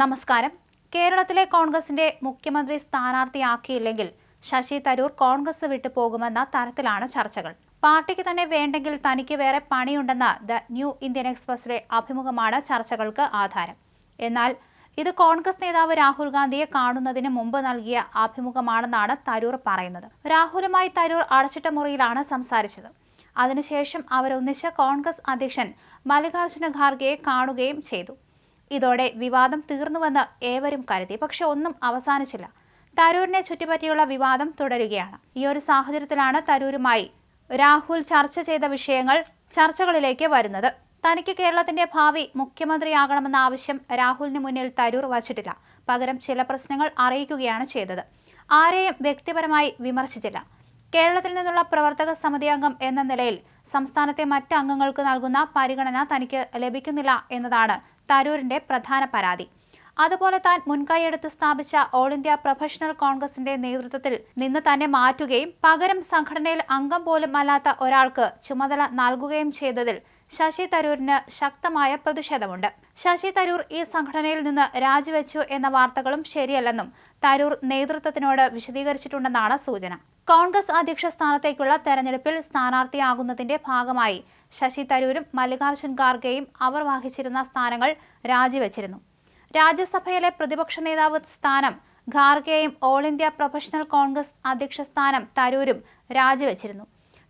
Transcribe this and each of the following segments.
നമസ്കാരം. കേരളത്തിലെ കോൺഗ്രസിന്റെ മുഖ്യമന്ത്രി സ്ഥാനാർത്ഥിയാക്കിയില്ലെങ്കിൽ ശശി തരൂർ കോൺഗ്രസ് വിട്ടു പോകുമെന്ന തരത്തിലാണ് ചർച്ചകൾ. പാർട്ടിക്ക് തന്നെ വേണ്ടെങ്കിൽ തനിക്ക് വേറെ പണിയുണ്ടെന്ന ദ ന്യൂ ഇന്ത്യൻ എക്സ്പ്രസിലെ അഭിമുഖമാണ് ചർച്ചകൾക്ക് ആധാരം. എന്നാൽ ഇത് കോൺഗ്രസ് നേതാവ് രാഹുൽ ഗാന്ധിയെ കാണുന്നതിന് മുമ്പ് നൽകിയ അഭിമുഖമാണെന്നാണ് തരൂർ പറയുന്നത്. രാഹുലുമായി തരൂർ അടച്ചിട്ട മുറിയിലാണ് സംസാരിച്ചത്. അതിനുശേഷം അവരൊന്നിച്ച് കോൺഗ്രസ് അധ്യക്ഷൻ മല്ലികാർജുന ഖാർഗെയെ കാണുകയും ചെയ്തു. ഇതോടെ വിവാദം തീർന്നുവെന്ന് ഏവരും കരുതി. പക്ഷെ ഒന്നും അവസാനിച്ചില്ല. തരൂരിനെ ചുറ്റിപ്പറ്റിയുള്ള വിവാദം തുടരുകയാണ്. ഈ ഒരു സാഹചര്യത്തിലാണ് തരൂരുമായി രാഹുൽ ചർച്ച ചെയ്ത വിഷയങ്ങൾ ചർച്ചകളിലേക്ക് വരുന്നത്. തനിക്ക് കേരളത്തിന്റെ ഭാവി മുഖ്യമന്ത്രിയാകണമെന്ന ആവശ്യം രാഹുലിന് മുന്നിൽ തരൂർ വച്ചിട്ടില്ല. പകരം ചില പ്രശ്നങ്ങൾ അറിയിക്കുകയാണ് ചെയ്തത്. ആരെയും വ്യക്തിപരമായി വിമർശിച്ചില്ല. കേരളത്തിൽ നിന്നുള്ള പ്രവർത്തക സമിതി അംഗം എന്ന നിലയിൽ സംസ്ഥാനത്തെ മറ്റ് അംഗങ്ങൾക്ക് നൽകുന്ന പരിഗണന തനിക്ക് ലഭിക്കുന്നില്ല എന്നതാണ് തരൂരിന്റെ പ്രധാന പരാതി. അതുപോലെ താൻ മുൻകൈയെടുത്ത് സ്ഥാപിച്ച ഓൾ ഇന്ത്യ പ്രൊഫഷണൽ കോൺഗ്രസിന്റെ നേതൃത്വത്തിൽ നിന്ന് തന്നെ മാറ്റുകയും പകരം സംഘടനയിൽ അംഗം പോലും അല്ലാത്ത ഒരാൾക്ക് ചുമതല നൽകുകയും ചെയ്തതിൽ ശശി തരൂരിന് ശക്തമായ പ്രതിഷേധമുണ്ട്. ശശി തരൂർ ഈ സംഘടനയിൽ നിന്ന് രാജിവെച്ചു എന്ന വാർത്തകളും ശരിയല്ലെന്നും തരൂർ നേതൃത്വത്തിനോട് വിശദീകരിച്ചിട്ടുണ്ടെന്നാണ് സൂചന. കോൺഗ്രസ് അധ്യക്ഷ സ്ഥാനത്തേക്കുള്ള തെരഞ്ഞെടുപ്പിൽ സ്ഥാനാർത്ഥിയാകുന്നതിന്റെ ഭാഗമായി ശശി തരൂരും മല്ലികാർജുൻ ഖാർഗെയും അവർ വഹിച്ചിരുന്ന സ്ഥാനങ്ങൾ രാജിവെച്ചിരുന്നു. രാജ്യസഭയിലെ പ്രതിപക്ഷ നേതാവ് സ്ഥാനം ഖാർഗെയും ഓൾ ഇന്ത്യ പ്രൊഫഷണൽ കോൺഗ്രസ് അധ്യക്ഷ സ്ഥാനം തരൂരും രാജിവെച്ചിരുന്നു.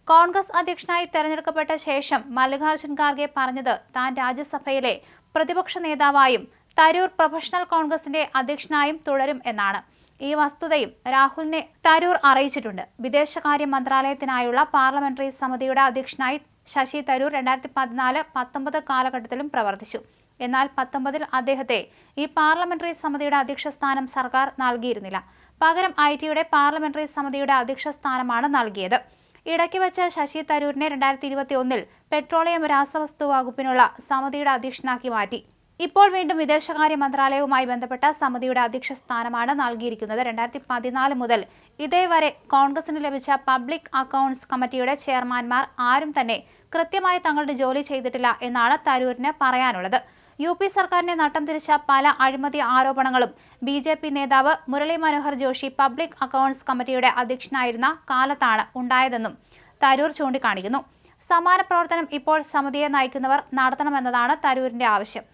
കോൺഗ്രസ് അധ്യക്ഷനായി തെരഞ്ഞെടുക്കപ്പെട്ട ശേഷം മല്ലികാർജുൻ ഖാർഗെ പറഞ്ഞത് താൻ രാജ്യസഭയിലെ പ്രതിപക്ഷ നേതാവായും തരൂർ പ്രൊഫഷണൽ കോൺഗ്രസിന്റെ അധ്യക്ഷനായും തുടരും എന്നാണ്. ഈ വസ്തുതയും രാഹുലിനെ തരൂർ അറിയിച്ചിട്ടുണ്ട്. വിദേശകാര്യ മന്ത്രാലയത്തിനായുള്ള പാർലമെന്ററി സമിതിയുടെ അധ്യക്ഷനായി ശശി തരൂർ രണ്ടായിരത്തി പതിനാല് പത്തൊമ്പത് കാലഘട്ടത്തിലും പ്രവർത്തിച്ചു. എന്നാൽ പത്തൊമ്പതിൽ അദ്ദേഹത്തെ ഈ പാർലമെന്ററി സമിതിയുടെ അധ്യക്ഷ സ്ഥാനം സർക്കാർ നൽകിയിരുന്നില്ല. പകരം ഐ ടിയുടെ പാർലമെന്ററി സമിതിയുടെ അധ്യക്ഷ സ്ഥാനമാണ് നൽകിയത്. ഇടയ്ക്ക് വെച്ച ശശി തരൂരിനെ രണ്ടായിരത്തി ഇരുപത്തി ഒന്നിൽ പെട്രോളിയം രാസവസ്തു വകുപ്പിനുള്ള സമിതിയുടെ അധ്യക്ഷനാക്കി മാറ്റി. ഇപ്പോൾ വീണ്ടും വിദേശകാര്യ മന്ത്രാലയവുമായി ബന്ധപ്പെട്ട സമിതിയുടെ അധ്യക്ഷ സ്ഥാനമാണ് നൽകിയിരിക്കുന്നത്. രണ്ടായിരത്തി പതിനാല് മുതൽ ഇതേവരെ കോൺഗ്രസിന് ലഭിച്ച പബ്ലിക് അക്കൗണ്ട്സ് കമ്മിറ്റിയുടെ ചെയർമാൻമാർ ആരും തന്നെ കൃത്യമായി തങ്ങളുടെ ജോലി ചെയ്തിട്ടില്ല എന്നാണ് തരൂരിന് പറയാനുള്ളത്. യു പി സർക്കാരിനെ നട്ടം തിരിച്ച പല അഴിമതി ആരോപണങ്ങളും. ബി ജെ പി നേതാവ് മുരളി മനോഹർ ജോഷി പബ്ലിക് അക്കൗണ്ട്സ് കമ്മിറ്റിയുടെ അധ്യക്ഷനായിരുന്ന കാലത്താണ് ഉണ്ടായതെന്നും തരൂർ ചൂണ്ടിക്കാണിക്കുന്നു. സമാന പ്രവർത്തനം ഇപ്പോൾ സമിതിയെ നയിക്കുന്നവർ നടത്തണമെന്നതാണ് തരൂരിന്റെ ആവശ്യം.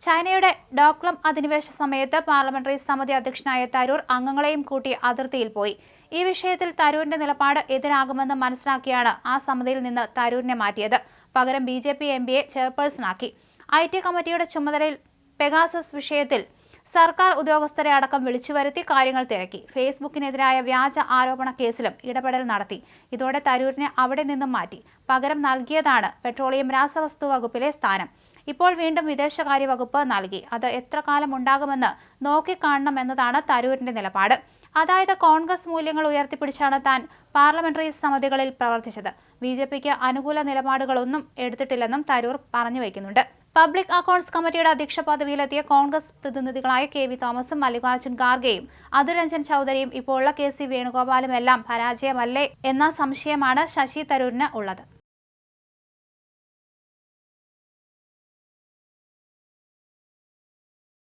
ചൈനയുടെ ഡോക്ലം അധിനിവേശ സമയത്ത് പാർലമെന്ററി സമിതി അധ്യക്ഷനായ തരൂർ അംഗങ്ങളെയും കൂട്ടി അതിർത്തിയിൽ പോയി. ഈ വിഷയത്തിൽ തരൂരിന്റെ നിലപാട് എതിരാകുമെന്ന് മനസ്സിലാക്കിയാണ് ആ സമിതിയിൽ നിന്ന് തരൂരിനെ മാറ്റിയത്. പകരം ബി ജെ പി എം പിയെ ചെയർപേഴ്സണാക്കി. ഐ ടി കമ്മിറ്റിയുടെ ചുമതലയിൽ പെഗാസസ് വിഷയത്തിൽ സർക്കാർ ഉദ്യോഗസ്ഥരെ അടക്കം വിളിച്ചു വരുത്തി കാര്യങ്ങൾ തിരക്കി. ഫേസ്ബുക്കിനെതിരായ വ്യാജ ആരോപണ കേസിലും ഇടപെടൽ നടത്തി. ഇതോടെ തരൂരിനെ അവിടെ നിന്നും മാറ്റി. പകരം നൽകിയതാണ് പെട്രോളിയം രാസവസ്തു വകുപ്പിലെ സ്ഥാനം. ഇപ്പോൾ വീണ്ടും വിദേശകാര്യ വകുപ്പ് നൽകി. അത് എത്ര കാലം ഉണ്ടാകുമെന്ന് നോക്കിക്കാണണം എന്നതാണ് തരൂരിന്റെ നിലപാട്. അതായത് കോൺഗ്രസ് മൂല്യങ്ങൾ ഉയർത്തിപ്പിടിച്ചാണ് താൻ പാർലമെന്ററി സമിതികളിൽ പ്രവർത്തിച്ചത്. ബി ജെ പിക്ക് അനുകൂല നിലപാടുകളൊന്നും എടുത്തിട്ടില്ലെന്നും തരൂർ പറഞ്ഞു വയ്ക്കുന്നുണ്ട്. പബ്ലിക് അക്കൗണ്ട്സ് കമ്മിറ്റിയുടെ അധ്യക്ഷ പദവിയിലെത്തിയ കോൺഗ്രസ് പ്രതിനിധികളായ കെ വി തോമസും മല്ലികാർജുൻ ഖാർഗെയും അതുൽ രഞ്ജൻ ചൌധരിയും ഇപ്പോഴുള്ള കെ സി വേണുഗോപാലും എല്ലാം പരാജയമല്ലേ എന്ന സംശയമാണ് ശശി തരൂരിന് ഉള്ളത്.